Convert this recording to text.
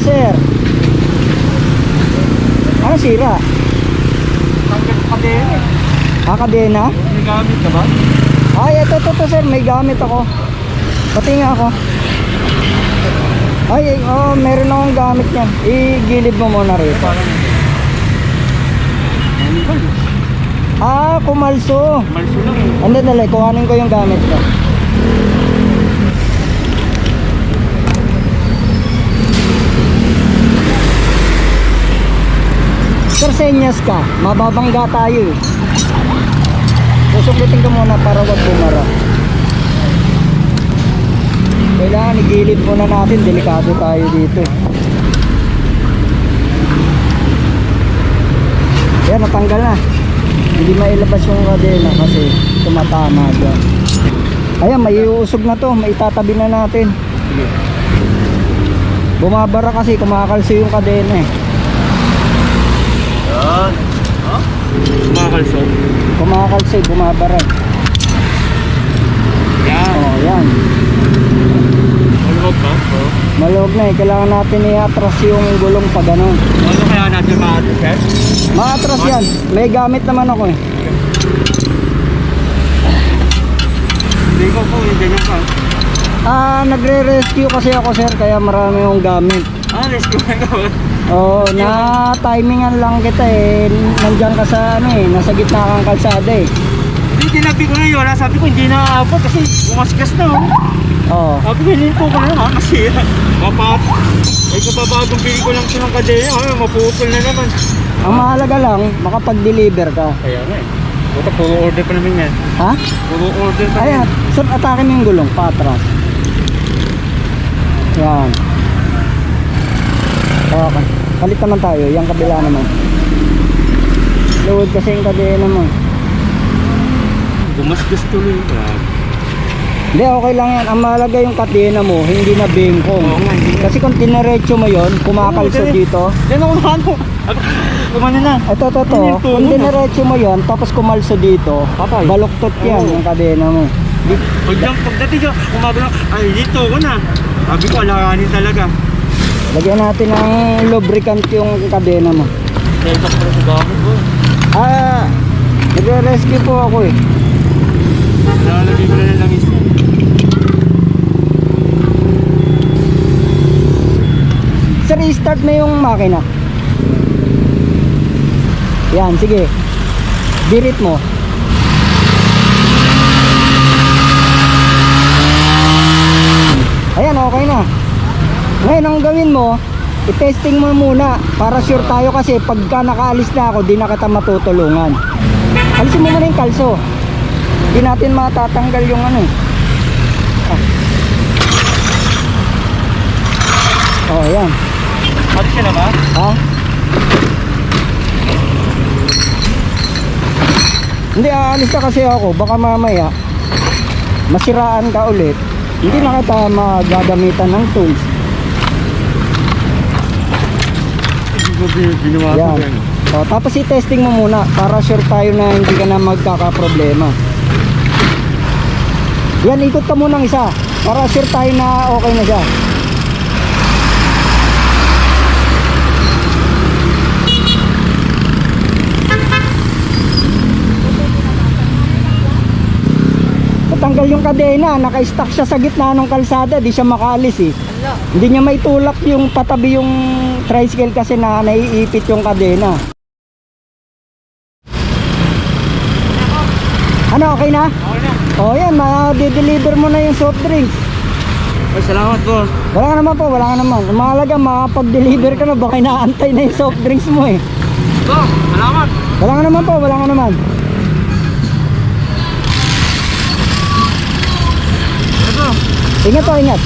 sira, sir? Ano sira? Tanggal kadena eh. Ah, kadena? May gamit ka ba? Ay, ito, ito, ito, sir. May gamit ako. Pati nga ako. Ay, ay, oh, meron akong gamit niyan. Igilid mo muna rito. Ano? Ah, kumalso. Malso lang eh. Ano dali, kuhanin ko yung gamit ko. Sir, senyas ka. Mababangga tayo eh. Susukitin ko muna para wag bumara. Kailangan igilid muna natin. Delikado tayo dito. Yan, natanggal na. Hindi mailabas yung kadena kasi tumatama dyan. Ayan, may uusog na to. Maitatabi na natin. Bumabara kasi kumakalso yung kadena eh. Yan. Ha? Kumakalso. Kumakalso, eh, bumabara. Yan. Oh, yan. Malwag ba? Oo. Maluwag na eh. Kailangan natin i-atras yung gulong pa ganun. Ano kaya natin maatos yan? Maatras yan. May gamit naman ako eh. Hindi ko po, hindi nyo pa. Ah, nagre-rescue kasi ako sir kaya marami akong gamit. Ah, rescue ka ka Oo, na timingan lang kita eh. Nandiyan ka sa ano eh, nasa gitna kang kalsada eh. Hindi, tinabi ko na yun. ah. Sabi ko, hindi na aabot kasi umasgas na oh. Oo. Sabi ko, hininto ko na naman kasi mapat. Ay, kababagong bili ko lang ito ng kadena. Ay, mapupul na naman. Ang mahalaga lang, makapag-deliver ka. Kaya nga eh. Puta, puro order pa naman yan. Ha? Puro order pa Ayan, sir, atake mo yung gulong, patras. Yan. Okay. Palit naman tayo, yung kabila naman. Load kasi yung kadena mo. Gumasgas tuloy. Grabe. Hindi, okay lang yan. Ang mahalaga yung kadena mo, hindi na bengkong. Kasi kung tinerecho mo yon, kumakalso dito. Yan ako mano. Kumano na. Ito, ito, ito. Ano Kung dinerecho mo yon, tapos kumalso dito, Patay. baluktot yan Oo. yung kadena mo. Di- Pag pagdating ka, kumabala, ay, dito ko na. Sabi ko, alakanin talaga. Lagyan natin ng lubricant yung kadena mo. Sa pala sa gamit ko. Ah, nagre-rescue po ako eh. Nalalagay ko na ng langis. Sir, i-start mo yung makina. Yan, sige. Dirit mo. Ayan, okay na. Ngayon, ang gawin mo, i-testing mo muna para sure tayo kasi pagka nakaalis na ako, di na kita matutulungan. Alisin mo muna yung kalso. Hindi natin matatanggal yung ano eh. Oh, ayan. Alis ka na ba? Ha? Hindi, aalis na kasi ako. Baka mamaya, masiraan ka ulit. Hindi na kita magagamitan ng tools. Ko ginawa ko Yan. yan. O, tapos i-testing mo muna para sure tayo na hindi ka na magkakaproblema. Yan, ikot ka muna ng isa para sure tayo na okay na siya. Natanggal yung kadena, naka-stuck siya sa gitna ng kalsada, di siya makaalis eh. Hindi niya may tulak yung patabi yung tricycle kasi na naiipit yung kadena. Ano, okay na? Okay na. O yan, ma-deliver mo na yung soft drinks. Ay, salamat boss. Wala ka naman po, wala ka naman. Mahalaga, makapag-deliver ka na, baka inaantay na yung soft drinks mo eh. Boss, salamat. Wala ka naman po, wala ka naman. Ito. Ingat po, ingat.